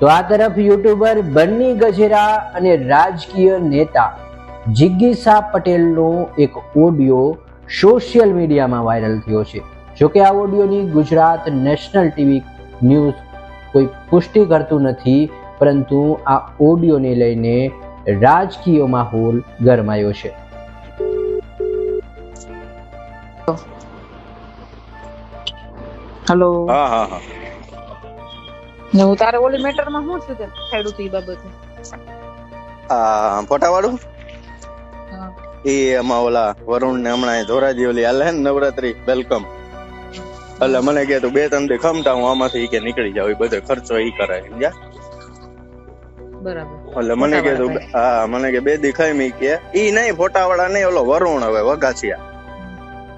તો આ તરફ યુટ્યુબર બન્ની ગજેરા અને રાજકીય નેતા જિજ્ઞેશા પટેલનો એક ઓડિયો સોશિયલ મીડિયામાં વાયરલ થયો છે. જોકે આ ઓડિયોની ગુજરાત નેશનલ ટીવી ન્યૂઝ કોઈ પુષ્ટિ કરતું નથી પરંતુ આ ઓડિયોને લઈને રાજકીય માહોલ ગરમાયો છે. હેલો હા હા હા. ને હું તારે ઓલી મેટરમાં શું છે તે ખેડૂત ઈ બાબતે? આ ફોટાવાળું. એ એમાં ઓલા વરુણ ને હમણાં ધોરાજી ઓલી હાલે ને નવરાત્રી વેલકમ. એટલે મને કે તું બે ત્રણ દે ખમતા હું આમાંથી કે નીકળી જાવ એ બધો ખર્ચો ઈ કરે સમજ્યા? બરાબર. એટલે મને કે તું હા મને કે બે દી ખાઈ મી કે ઈ નહીં ફોટાવાળા નહીં ઓલો વરુણ હવે વગાસિયા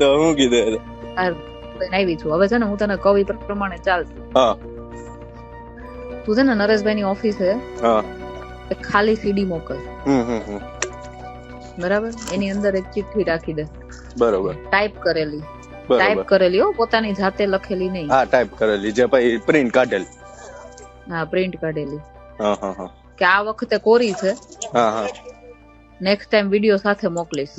તો હું કીધું? આવી છું. હવે છે ને હું તને કવિ પ્રમાણે ચાલશું હા. તું છે ને નરેશભાઈ ની છે હા ખાલી સીડી મોકલ. હમ હમ હમ. બરાબર? એની અંદર એક ચિઠ્ઠી રાખી દે. બરોબર. ટાઈપ કરેલી. ટાઈપ કરેલી હો પોતાની જાતે લખેલી નહીં. હા ટાઈપ કરેલી જે ભાઈ પ્રિન્ટ કાઢેલી. હા પ્રિન્ટ કાઢેલી. હા હા હા. કે આ વખતે કોરી છે. હા હા. નેક્સ્ટ ટાઈમ વીડિયો સાથે મોકલીશ.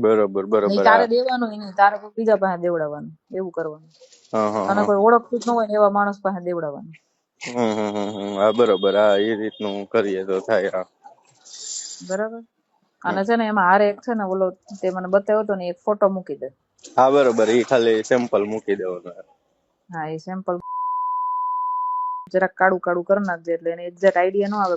બરોબર બરોબર. તારે દેવાનું નહીં તારે કોઈ બીજા પાસે દેવડાવવાનું એવું કરવાનું. અને કોઈ ઓળખતું જ ન હોય એવા માણસ પાસે દેવડાવવાનું. હા બરાબર. હા એ રીતનું કરીએ તો થાય હા. બરાબર? અને છે ને એમાં હારે એક છે ને ઓલો તે મને બતાવ્યો હતો ને એક ફોટો મૂકી દે. હા બરોબર. એ ખાલી સેમ્પલ મૂકી દેવાનું હા એ સેમ્પલ જરાક કાળું કાળું કરી નાખજે એટલે એને એક્ઝેક્ટ આઈડિયા ન આવે.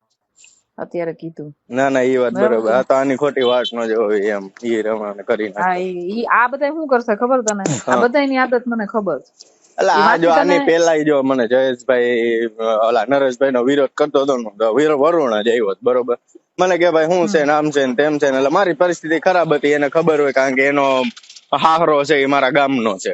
અત્યારે કીધું. ના ના એ વાત બરોબર. આ તો આની ખોટી વાત ન જોવી એમ. ઈ રમણ કરી હા ઈ આ બધા શું કરશે ખબર તને? આ. બધાની આદત મને ખબર એટલે આ જો આની પેલા જો મને જયેશભાઈ ઓલા નરેશભાઈ નો વિરોધ કરતો હતો વીર- વરુણ જ આવ્યો બરોબર? મને કે ભાઈ શું છે ને આમ છે ને તેમ છે ને એટલે મારી પરિસ્થિતિ ખરાબ હતી એને ખબર હોય કારણ કે એનો હાહરો છે એ મારા ગામનો છે.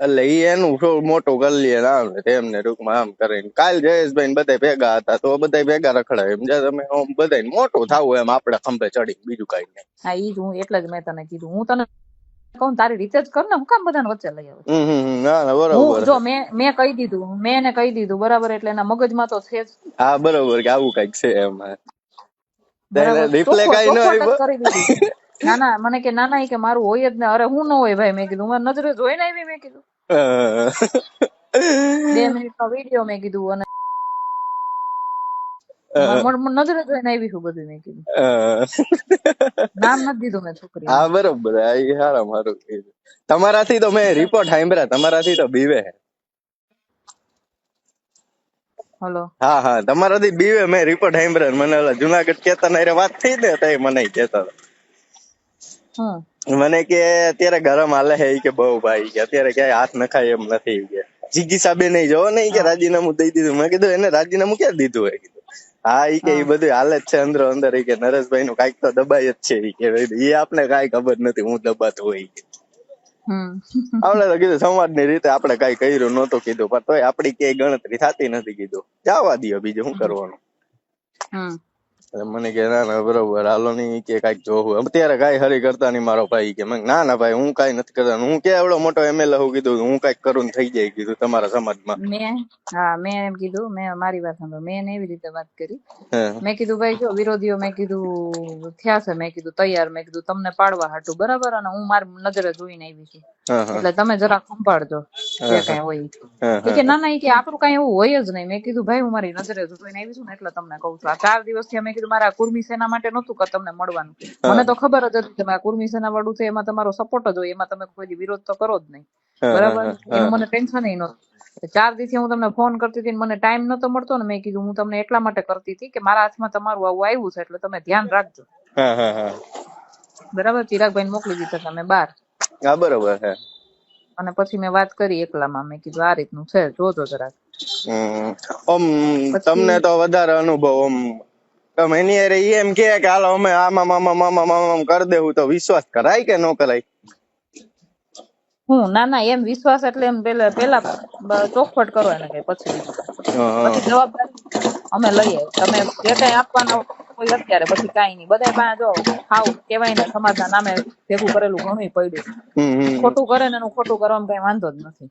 એટલે ઈ એનું થોડું મોટું કરી લઈએ ને આમ ને ટૂંકમાં આમ કરીને. કાલ જયેશભાઈ ને બધા ભેગા હતા તો બધા ભેગા રખડાય. એમ જે તમે આમ બધા મોટું થાવું એમ આપડે ખંભે ચડી બીજું કઈ નહીં. હા ઈ જ હું એટલે જ મેં તને કીધું. હું તને કહું તારી રીતે જ કર ને હું કામ બધાને વચ્ચે લઈ આવું. જો મેં મેં કહી દીધું મેં એને કહી દીધું બરાબર એટલે એના મગજમાં તો છે જ. હા બરોબર કે આવું કંઈક છે એમ. રિપ્લે કઈ ન ચોખવટ જ આવ્યો કરી દીધી ના ના મને કે ના ના કે મારું હોય જ ને અરે હું ન હોય ભાઈ? મેં કીધું મારી નજરે જોઈને આવી મેં કીધું. બે મિનિટ નો વીડિયો મેં કીધું અને નજરે જોઈને આવી છું બધું મેં કીધું. નામ નથી દીધું મેં છોકરી હા બરોબર આ હારા મારું તમારાથી તો મેં રિપોર્ટ સાંભળ્યા તમારાથી તો બીવે. હલો. હા હા તમારાથી બીવે મેં રિપોર્ટ સાંભળ્યા મને ઓલા જુનાગઢ કેતા ને વાત થઈ ને તો મને કેતા હતા. મને કે અત્યારે ગરમ હાલે હે કે બહુ ભાઈ કે અત્યારે ક્યાંય હાથ નખાય એમ નથી કે. સાબે નહીં જોવો ને કે રાજીનામું દઈ દીધું. મેં કીધું એને રાજીનામું ક્યાં દીધું હોય? કીધું હા ઈ કે ઈ બધું હાલે જ છે અંદર અંદર. કે નરેશભાઈ નું કંઈક તો દબાય જ છે કે. એ આપને કઈ ખબર નથી હું દબાતો હોય કે. આપણે તો કીધું સમાજની રીતે આપણે કઈ કર્યું નતો કીધું પણ તોય આપડી ક્યાંય ગણતરી થતી નથી કીધું. જવા દ્યો બીજું શું કરવાનું? મને કે ના ના બરોબર હાલો નહીં કે કાંઈક જોવું અત્યારે કાંઈ હરી કરતા નહીં મારો ભાઈ કે મેં ના ના ભાઈ હું કાંઈ નથી કરતા. હું કે એવડો મોટો એમએલએ હું કીધું હું કાંઈક કરું થઈ જાય કીધું તમારા સમાજમાં. મેં હા મેં એમ કીધું મેં મારી વાત સાંભળો મેં એને એવી રીતે વાત કરી. મેં કીધું ભાઈ જો વિરોધીઓ મેં કીધું થયા છે મેં કીધું તૈયાર મેં કીધું તમને પાડવા હાટું બરાબર? અને હું મારી નજરે જોઈને આવી છું. એટલે તમે જરા સંભાળજો જે કઈ હોય કે ના ના કે આપણું કઈ એવું હોય જ નહીં. મેં કીધું ભાઈ હું મારી નજરે જોઈને આવી છું ને એટલે તમને કહું છું. આ ચાર દિવસથી મેં કીધું મારા કુર્મી સેના માટે નહોતું કે તમને મળવાનું. મને તો ખબર જ હતી તમે આ કુર્મી સેના વાળું છે એમાં તમારો સપોર્ટ જ હોય. એમાં તમે કોઈ વિરોધ તો કરો જ નહીં. બરાબર? એનું મને ટેન્શન નહોતું. ચાર દિવસથી હું તમને ફોન કરતી હતી મને ટાઈમ નતો મળતો ને મેં કીધું હું તમને એટલા માટે કરતી હતી કે મારા હાથમાં તમારું આવું આવ્યું છે એટલે તમે ધ્યાન રાખજો. બરાબર? ચિરાગભાઈ મોકલી દીધા તમે બાર હા બરોબર હે. અને પછી મેં વાત કરી એકલામાં મેં કીધું આ રીતનું છે જોજો જરાક. ઓમ તમને તો વધારે અનુભવ ઓમ તમે એની અરે એમ કે કે હાલો અમે આમાં મામા મામા મામા કરી દેવું તો વિશ્વાસ કરાય કે ન કરાય? હું ના ના એમ વિશ્વાસ એટલે એમ પેલા પેલા ચોખવટ કરો એને કઈ પછી પછી જવાબદારી અમે લઈએ. તમે જે કઈ આપવાના હોય અત્યારે પછી કાંઈ નહીં. બધા પાસે જો હાવ કેવાય ને સમાજના નામે ભેગું કરેલું ઘણું પડ્યું. ખોટું કરે ને એનું ખોટું કરવામાં કઈ વાંધો જ નથી.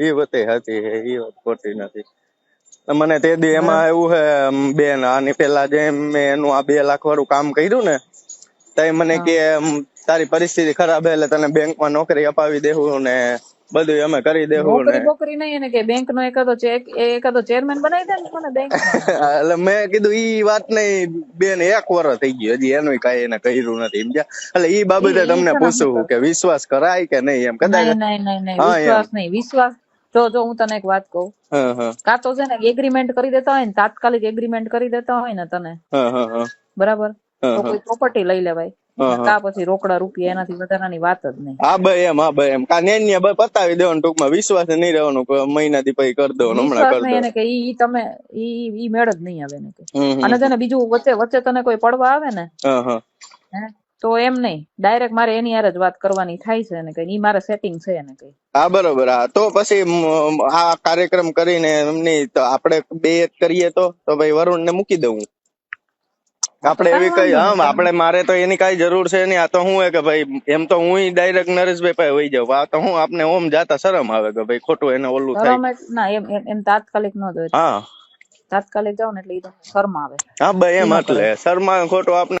એ વાત હતી એ વાત ખોટી નથી. મને તે દી એમાં એવું હે બેન આની પેલા જે મેં એનું આ બે લાખ વાળું કામ કર્યું ને તઈ મને કે તારી પરિસ્થિતિ ખરાબ હે એટલે તને બેંકમાં નોકરી અપાવી દેવું ને બધું અમે કરી દેવું ને. નોકરી નહીં એને કે બેંક નો એકાદો ચેક એકાદો ચેરમેન બનાવી દે ને મને બેંક એટલે મેં કીધું ઈ વાત નહીં બેન એક વર્ષ થઈ ગયું હજી એનું કઈ એને કર્યું નથી સમજ્યા એટલે ઈ બાબતે તમને પૂછું કે વિશ્વાસ કરાય કે નહીં એમ કદાચ નહીં નહીં નહીં. વિશ્વાસ નહીં વિશ્વાસ. જો જો હું તને એક વાત કહું. કાં તો છે ને એગ્રીમેન્ટ કરી દેતા હોય ને તાત્કાલિક એગ્રીમેન્ટ કરી દેતા હોય ને તને. બરાબર? તો કોઈ પ્રોપર્ટી લઈ લેવાય. કા પછી રોકડા રૂપિયા એનાથી વધારાની વાત જ નહીં. હા બે એમ હા બે એમ. કા નેન્યા બે પતાવી દેવાનું ટૂંકમાં વિશ્વાસ નહીં રહેવાનું કે મહિના થી પછી કરી દેવાનું હમણાં કરી દેવાનું. કે ઈ તમે ઈ ઈ મેળ જ નહીં આવે એને. અને તને બીજું વચ્ચે વચ્ચે તને કોઈ પડવા આવે ને હા તો એમ નહીં. ડાયરેક્ટ મારે એની હારે જ વાત કરવાની થાય છે ને કઈ ઈ મારે સેટિંગ છે ને કઈ. હા બરોબર હા. તો પછી આ કાર્યક્રમ કરીને એમની તો આપણે બે એક કરીએ તો તો ભાઈ વરુણ ને મૂકી દઉં આપણે એવી કઈ હમ આપણે મારે તો એની કઈ જરૂર છે નહીં. આ તો હું કે ભાઈ એમ તો હું ડાયરેક્ટ નરેશભાઈ પાસે વહી જાઉં. આ તો હું આપને ઓમ જાતા શરમ આવે કે ભાઈ ખોટું એને ઓલું થાય. ના એમ એમ- તાત્કાલિક ન જોઈએ હા. તાત્કાલિક જાવ ને એટલે શરમ આવે. હા ભાઈ એમ એટલે. શર્મા ખોટું આપણે